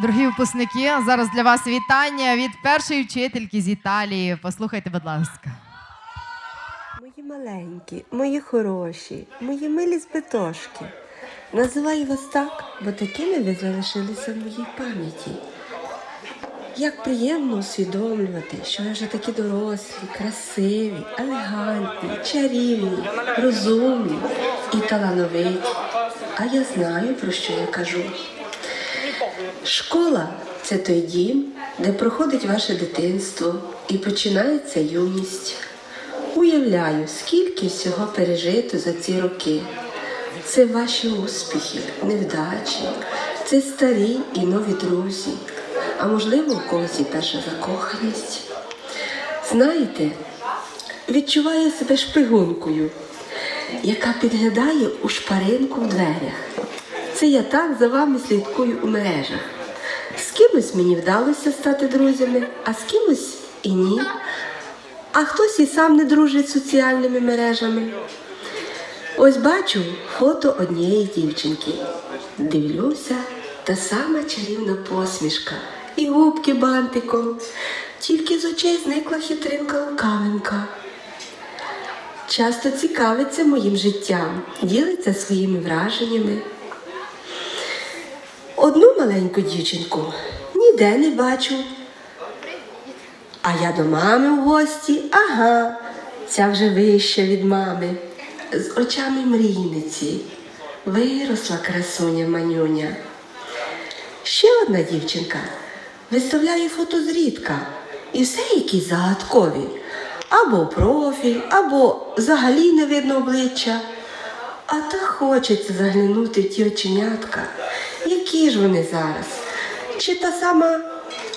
Дорогі випускники, зараз для вас вітання від першої вчительки з Італії. Послухайте, будь ласка. Мої маленькі, мої хороші, мої милі збитошки. Називаю вас так, бо такими ви залишилися в моїй пам'яті. Як приємно усвідомлювати, що ви вже такі дорослі, красиві, елегантні, чарівні, розумні і талановиті. А я знаю, про що я кажу. Школа це той дім, де проходить ваше дитинство і починається юність. Уявляю, скільки всього пережито за ці роки. Це ваші успіхи, невдачі, це старі і нові друзі, а можливо, у когось і перша закоханість. Знаєте, відчуваю себе шпигункою, яка підглядає у шпаринку в дверях. Це я так за вами слідкую у мережах. З кимось мені вдалося стати друзями, а з кимось і ні. А хтось і сам не дружить з соціальними мережами. Ось бачу фото однієї дівчинки. Дивлюся, та сама чарівна посмішка і губки бантиком. Тільки з очей зникла хитринка лукавинка. Часто цікавиться моїм життям, ділиться своїми враженнями. Одну маленьку дівчинку ніде не бачу. А я до мами в гості, ага, ця вже вища від мами, з очами мрійниці. Виросла красуня манюня. Ще одна дівчинка виставляє фото зрідка, і все якісь загадкові. Або профіль, або взагалі не видно обличчя. А та хочеться заглянути в ті оченятка. Які ж вони зараз? Чи та сама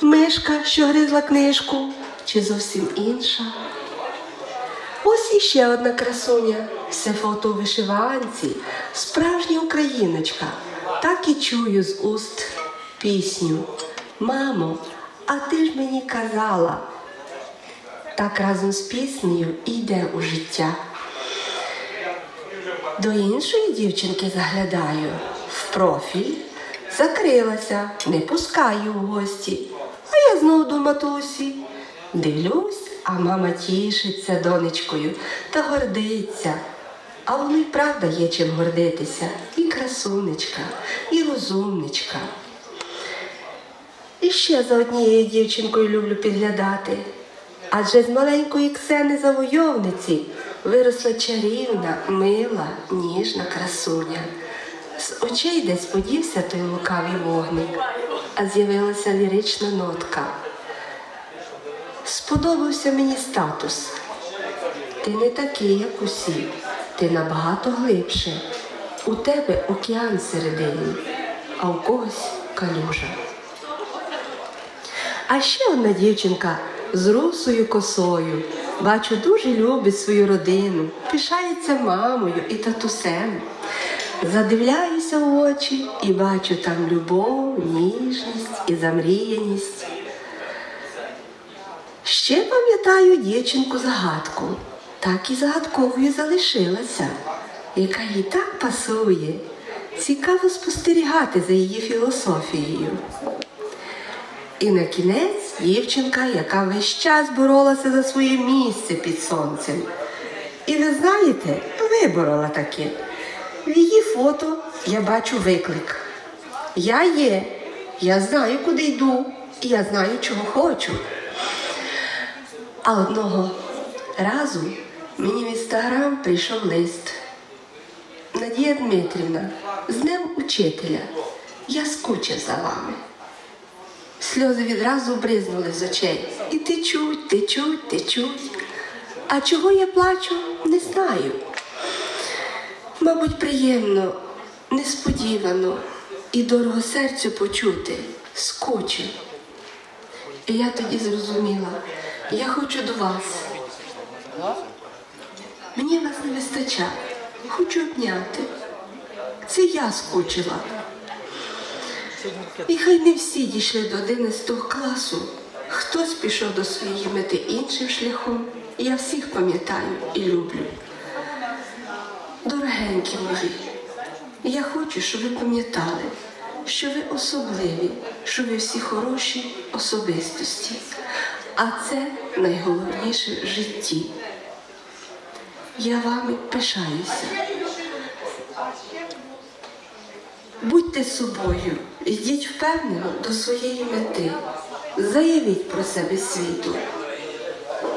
мишка, що гризла книжку, чи зовсім інша? Ось іще одна красуня. Це фото вишиванці, справжня україночка. Так і чую з уст пісню. Мамо, а ти ж мені казала. Так разом з піснею йде у життя. До іншої дівчинки заглядаю в профіль, закрилася, не пускаю в гості. А я знову до матусі. Дивлюсь, а мама тішиться донечкою та гордиться. А воно й правда є чим гордитися. І красунечка, і розумничка. І ще за однією дівчинкою люблю підглядати. Адже з маленької Ксени завойовниці виросла чарівна, мила, ніжна красуня. З очей десь подівся той лукавий вогник, а з'явилася лірична нотка. Сподобався мені статус. Ти не такий, як усі, ти набагато глибше. У тебе океан всередині, а у когось калюжа. А ще одна дівчинка з русою косою. Бачу, дуже любить свою родину, пишається мамою і татусем. Задивляюся в очі і бачу там любов, ніжність і замріяність. Ще пам'ятаю дівчинку загадку, так і загадковою залишилася, яка їй так пасує. Цікаво спостерігати за її філософією. І на кінець дівчинка, яка весь час боролася за своє місце під сонцем. І ви знаєте, виборола таки. В її фото я бачу виклик. Я є, я знаю, куди йду, і я знаю, чого хочу. А одного разу мені в інстаграм прийшов лист. Надія Дмитрівна, з Днем учителя. Я скучив за вами. Сльози відразу бризнули з очей. І течуть, течуть, течуть. А чого я плачу, не знаю. Мабуть, приємно, несподівано і дорого серцю почути, скучив. І я тоді зрозуміла, я хочу до вас. Мені вас не вистачає, хочу обняти. Це я скучила. І хай не всі дійшли до 11 класу. Хтось пішов до своєї мети іншим шляхом. Я всіх пам'ятаю і люблю. Дорогенькі мої, я хочу, щоб ви пам'ятали, що ви особливі, що ви всі хороші особистості. А це найголовніше в житті. Я вами пишаюся. Будьте собою, йдіть впевнено до своєї мети. Заявіть про себе світу.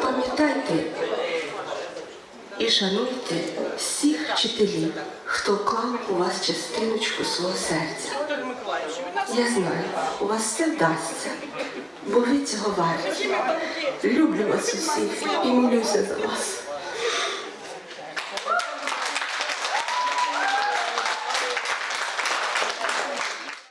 Пам'ятайте і шануйте всіх вчителів, хто клав у вас частиночку свого серця. Я знаю, у вас все вдасться, бо ви цього варті. Люблю вас усіх і молюся за вас.